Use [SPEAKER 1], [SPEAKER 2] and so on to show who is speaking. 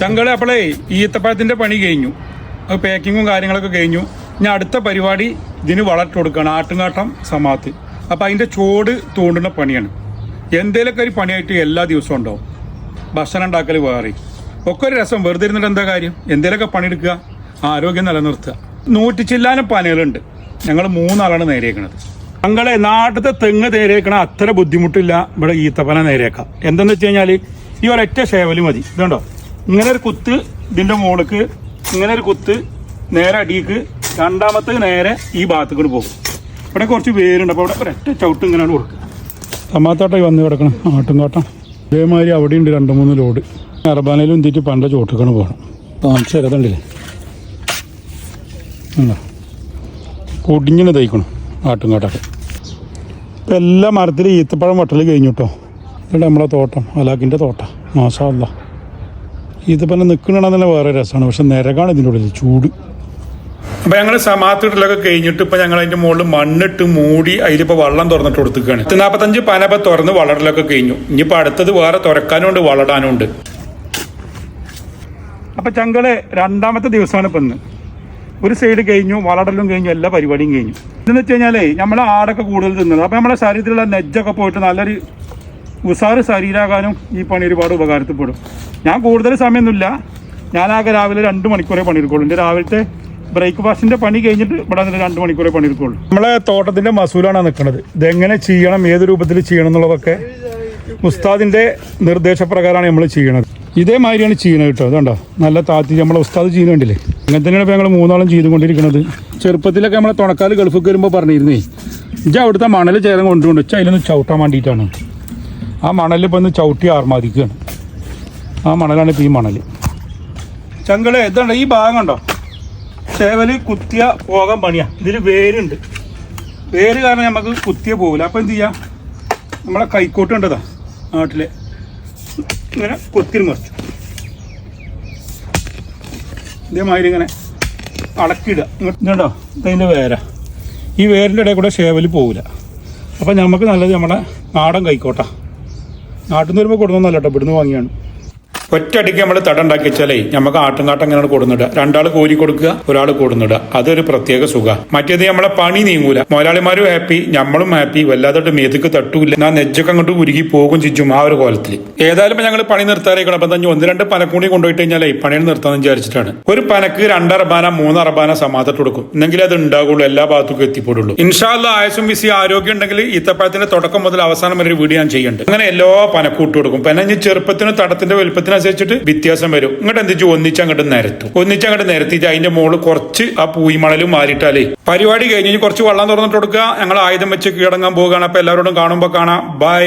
[SPEAKER 1] ചങ്കളെ അപ്പോളേ ഈത്തപ്പഴത്തിന്റെ പണി കഴിഞ്ഞു. അത് പാക്കിങ്ങും കാര്യങ്ങളൊക്കെ കഴിഞ്ഞു. ഞാൻ അടുത്ത പരിപാടി ഇതിന് വളർത്തി കൊടുക്കുകയാണ് ആട്ടുംകാട്ടം സമാത്ത് അപ്പം അതിന്റെ ചോട് തൂണ്ടുന്ന പണിയാണ്. എന്തേലൊക്കെ ഒരു പണിയായിട്ട് എല്ലാ ദിവസവും ഉണ്ടാവും ഭക്ഷണം ഉണ്ടാക്കൽ വേറെ. ഒക്കെ ഒരു രസം. വെറുതെ ഇരുന്നിട്ട് എന്താ കാര്യം? എന്തേലൊക്കെ പണിയെടുക്കുക. ആരോഗ്യം നിലനിർത്തുക. നൂറ്റി ചില്ലാനം പണികളുണ്ട്. ഞങ്ങൾ മൂന്നാളാണ് നേരേക്കണത് ഞങ്ങളെ നാട്ടിലത്തെ തെങ്ങ് നേരേക്കണ അത്ര ബുദ്ധിമുട്ടില്ല. ഇവിടെ ഈത്തപ്പന നേരേക്കാം എന്തെന്ന് വെച്ച് കഴിഞ്ഞാൽ ഈ ഒരൊറ്റ ഷേവൽ മതി. ഇതുണ്ടോ? ഇങ്ങനെ ഒരു കുത്ത് ഇതിന്റെ മുകളിലേക്ക് ഇങ്ങനെ ഒരു കുത്ത് നേരെ അടിക്ക് രണ്ടാമത്തെ നേരെ ഈ ഭാഗത്തേക്ക് പോകും. ഇവിടെ കുറച്ച് വേരുണ്ട് അപ്പോൾ ഇവിടെ ഒരൊറ്റ ചവിട്ട് ഇങ്ങനെയാണ് കൊടുക്കുക. സമാത്താട്ടായി വന്ന് കിടക്കണം ആട്ടുംകാട്ടം ഇതേമാതിരി അവിടെ ഉണ്ട് രണ്ട് മൂന്ന് ലോഡ്. അറബാനയിൽ എന്തിട്ട് പണ്ട ചോട്ടിക്കാണ് പോകണം. താമസിച്ച് തരതുണ്ടല്ലേ കൊടിഞ്ഞിന് തയ്ക്കണം ആട്ടുംകാട്ടൊക്കെ ഇപ്പം എല്ലാ മരത്തിലും ഈത്തപ്പഴം വട്ടൽ കഴിഞ്ഞു കേട്ടോ ഇവിടെ നമ്മളെ തോട്ടം അലാക്കിന്റെ തോട്ടം. മാഷാല്ല ഈത്തപ്പഴം നിൽക്കണമെന്ന് തന്നെ വേറെ രസമാണ് പക്ഷെ നിരകാണ് ഇതിന്റെ ഉള്ളിൽ ചൂട്. അപ്പൊ ഞങ്ങൾ സമാത്തിട്ടിലൊക്കെ കഴിഞ്ഞിട്ട് ഇപ്പൊ ഞങ്ങൾ അതിന്റെ മുകളിൽ മണ്ണിട്ട് മൂടി അതിലിപ്പോ വള്ളം തുറന്നിട്ട് കൊടുത്തുകയാണ് നാൽപ്പത്തഞ്ച് നാപ്പത്തഞ്ച് പനപ്പ തുറന്ന് വളരലൊക്കെ കഴിഞ്ഞു. ഇനിയിപ്പോ അടുത്തത് വേറെ തുറക്കാനും ഉണ്ട് വളടാനും ഉണ്ട്. അപ്പൊ ചങ്കളെ രണ്ടാമത്തെ ദിവസമാണ് ഇപ്പൊ ഇന്ന്. ഒരു സൈഡ് കഴിഞ്ഞു വളടലും കഴിഞ്ഞു എല്ലാ പരിപാടിയും കഴിഞ്ഞു. എന്താണെന്ന് വെച്ച് കഴിഞ്ഞാലേ നമ്മളെ ആടൊക്കെ കൂടുതൽ തിന്നത് അപ്പൊ നമ്മളെ ശരീരത്തിലുള്ള നെജ്ജൊക്കെ പോയിട്ട് നല്ലൊരു ഉസാറ് ശരീരാകാനും ഈ പണി ഒരുപാട് ഉപകാരത്തിൽപ്പെടും. ഞാൻ കൂടുതൽ സമയമൊന്നുമില്ല. ഞാനാകെ രാവിലെ രണ്ട് മണിക്കൂറേ പണിയെടുക്കുള്ളൂ. എന്റെ രാവിലത്തെ ബ്രേക്ക്ഫാസ്റ്റിന്റെ പണി കഴിഞ്ഞിട്ട് ഇവിടെ നിന്ന് രണ്ട് മണിക്കൂറേ പണിയെടുക്കുള്ളൂ. നമ്മളെ തോട്ടത്തിന്റെ മസൂലാണ് നിൽക്കുന്നത്. ഇതെങ്ങനെ ചെയ്യണം ഏത് രൂപത്തിൽ ചെയ്യണം എന്നുള്ളതൊക്കെ ഉസ്താദിന്റെ നിർദ്ദേശപ്രകാരമാണ് നമ്മൾ ചെയ്യണത് ഇതേമാതിരിയാണ് ചെയ്യണത് കേട്ടോ. അതുകൊണ്ടോ നല്ല താത്തി നമ്മളെ ഉസ്താദ് ചെയ്യുന്നുണ്ടല്ലേ അങ്ങനെ തന്നെയാണ് ഞങ്ങൾ മൂന്നാളും ചെയ്തുകൊണ്ടിരിക്കുന്നത്. ചെറുപ്പത്തിലൊക്കെ നമ്മളെ തുണക്കാൽ ഗൾഫിൽ വരുമ്പോൾ പറഞ്ഞിരുന്നേ ഇജ്ജ അവിടുത്തെ മണൽ ചേരം കൊണ്ടുകൊണ്ട് അതിലൊന്ന് ചവിട്ടാൻ വേണ്ടിയിട്ടാണ്. ആ മണൽ ഇപ്പം ചവിട്ടി ആർമാദിക്കുകയാണ്. ആ മണലാണ് ഇപ്പം ഈ മണൽ ചങ്കളെ ഇതുണ്ട്? ഈ ഭാഗം കണ്ടോ? ചേവൽ കുത്തിയ പോകാൻ പണിയാ. ഇതിൽ വേരുണ്ട്. വേര് കാരണം നമുക്ക് കുത്തിയ പോകില്ല അപ്പം എന്ത് ചെയ്യാം? നമ്മളെ കൈക്കോട്ട് ഉണ്ടതാ നാട്ടിലെ. ഇങ്ങനെ കൊത്തിരി മറിച്ചു. ഇതേമാതിരി ഇങ്ങനെ അടക്കിടുക ഇങ്ങോട്ടോ ഇതിന്റെ വേര. ഈ വേരിന്റെ ഇടയിൽ കൂടെ ഷേവൽ പോകില്ല അപ്പം നമുക്ക് നല്ലത് നമ്മുടെ നാടൻ കൈക്കോട്ടാ. നാട്ടിൽ നിന്ന് വരുമ്പോൾ കൊടുക്കുന്നല്ല കേട്ടോ ഇവിടുന്ന് വാങ്ങിയാണ്. ഒറ്റയടിക്ക് നമ്മൾ തട ഉണ്ടാക്കി വെച്ചാലേ നമുക്ക് ആട്ടുംകാട്ടം ഇങ്ങനെ കൊടുന്നിടുക രണ്ടാൾ കോരി കൊടുക്കുക ഒരാൾ കൊടുന്നിടുക അതൊരു പ്രത്യേക സുഖ. മറ്റേത് നമ്മളെ പണി നീങ്ങൂല. മുതലാളിമാരും ഹാപ്പി നമ്മളും ഹാപ്പി. വല്ലാതെ മേതക്ക് തട്ടൂല ഞാൻ നെജ്ജൊക്കെ അങ്ങോട്ട് ഉരുകി പോകും ചിച്ചും ആ ഒരു കോലത്തിൽ ഏതായാലും ഞങ്ങൾ പണി നിർത്താറേക്കണം അപ്പം തന്നെ ഒന്ന് രണ്ട് പനക്കൂണി കൊണ്ടുപോയിട്ട് കഴിഞ്ഞാലേ പണി നിർത്താന്ന് വിചാരിച്ചിട്ടാണ്. ഒരു പനക്ക് രണ്ടറബാന മൂന്നറബാന സമാധത്ത് കൊടുക്കും. എന്നെങ്കിൽ അത് ഉണ്ടാകുള്ളൂ എല്ലാ ഭാഗത്തേക്കും എത്തിപ്പെടുള്ളൂ. ഇൻഷാല്ല ആയസും വിസി ആരോഗ്യം ഉണ്ടെങ്കിൽ ഈത്തപ്പഴത്തിന്റെ തുടക്കം മുതൽ അവസാനം വരെ വീഡിയോ ഞാൻ ചെയ്യുന്നുണ്ട് അങ്ങനെ എല്ലാ പനക്കൂട്ട് കൊടുക്കും. പിന്നെ ചെറുപ്പത്തിനും തടത്തിന്റെ വലുപ്പത്തിനനുസരിച്ചിട്ട് വ്യത്യാസം വരും. ഇങ്ങോട്ട് എന്ത് ഒന്നിച്ച് അങ്ങോട്ട് നിരത്തും. ഒന്നിച്ച് അങ്ങോട്ട് നിരത്തിയിട്ട് അതിന്റെ മുകളിൽ കുറച്ച് ആ പൂയിമണലും മാറിയിട്ടാലേ പരിപാടി കഴിഞ്ഞ് കുറച്ച് വെള്ളം തുറന്നിട്ട് കൊടുക്കുക. ഞങ്ങൾ ആയുധം വെച്ച് കീഴടങ്ങാൻ പോവുകയാണ്. അപ്പൊ എല്ലാവരോടും കാണുമ്പോൾ കാണാം. ബൈ